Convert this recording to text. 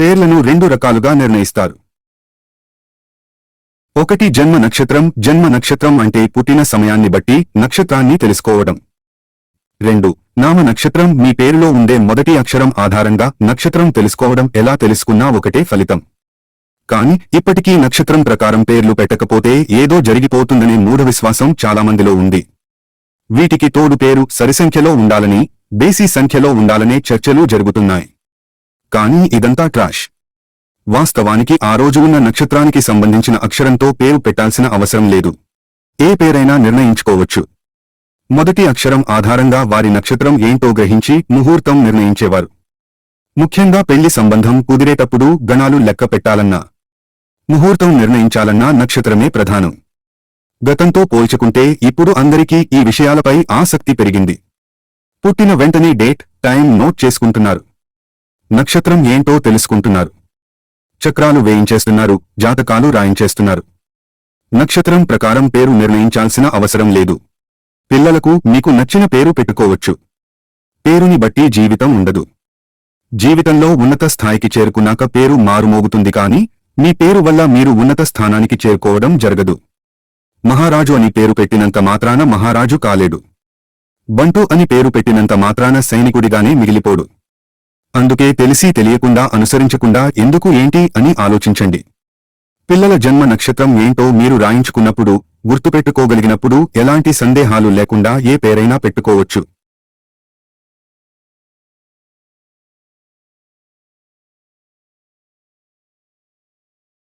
పేర్లను రెండు రకాలుగా నిర్ణయిస్తారు. ఒకటి జన్మ నక్షత్రం జన్మ నక్షత్రం అంటే పుట్టిన సమయాన్ని బట్టి నక్షత్రాన్ని తెలుసుకోవడం. రెండు నామ నక్షత్రం మీ పేరులో ఉండే మొదటి అక్షరం ఆధారంగా నక్షత్రం తెలుసుకోవడం ఎలా తెలుసుకున్నా ఒకటే ఫలితం. కాని ఇప్పటికీ నక్షత్రం ప్రకారం పేర్లు పెట్టకపోతే ఏదో జరిగిపోతుందనే మూఢ విశ్వాసం చాలామందిలో ఉంది. వీటికి తోడు పేరు సరిసంఖ్యలో ఉండాలని బేసి సంఖ్యలో ఉండాలనే చర్చలు జరుగుతున్నాయి. కానీ ఇదంతా ట్రాష్. వాస్తవానికి ఆ రోజు ఉన్న నక్షత్రానికి సంబంధించిన అక్షరంతో పేరు పెట్టాల్సిన అవసరం లేదు. ఏ పేరైనా నిర్ణయించుకోవచ్చు. మొదటి అక్షరం ఆధారంగా వారి నక్షత్రం ఏంటో గ్రహించి ముహూర్తం నిర్ణయించేవారు. ముఖ్యంగా పెళ్ళి సంబంధం కుదిరేటప్పుడు గణాలు లెక్క పెట్టాలన్నా ముహూర్తం నిర్ణయించాలన్నా నక్షత్రమే ప్రధానం. గతంతో పోల్చుకుంటే ఇప్పుడు అందరికీ ఈ విషయాలపై ఆసక్తి పెరిగింది. పుట్టిన వెంటనే డేట్ టైం నోట్ చేసుకుంటున్నారు. నక్షత్రం ఏంటో తెలుసుకుంటున్నారు. చక్రాలు వేయించేస్తున్నారు జాతకాలు రాయించేస్తున్నారు. నక్షత్రం ప్రకారం పేరు నిర్ణయించాల్సిన అవసరం లేదు. పిల్లలకు మీకు నచ్చిన పేరు పెట్టుకోవచ్చు. పేరుని బట్టి జీవితం ఉండదు. జీవితంలో ఉన్నత స్థాయికి చేరుకున్నాక పేరు మారుమోగుతుంది కాని మీ పేరు వల్ల మీరు ఉన్నత స్థానానికి చేరుకోవడం జరగదు. మహారాజు అని పేరు పెట్టినంత మాత్రాన మహారాజు కాలేడు. బంటు అని పేరు పెట్టినంత మాత్రాన సైనికుడిగానే మిగిలిపోడు. అందుకే తెలిసి తెలియకుండా అనుసరించకుండా ఎందుకు ఏంటి అని ఆలోచించండి. పిల్లల జన్మ నక్షత్రం ఏంటో మీరు రాయించుకున్నప్పుడు గుర్తుపెట్టుకోగలిగినప్పుడు ఎలాంటి సందేహాలు లేకుండా ఏ పేరైనా పెట్టుకోవచ్చు.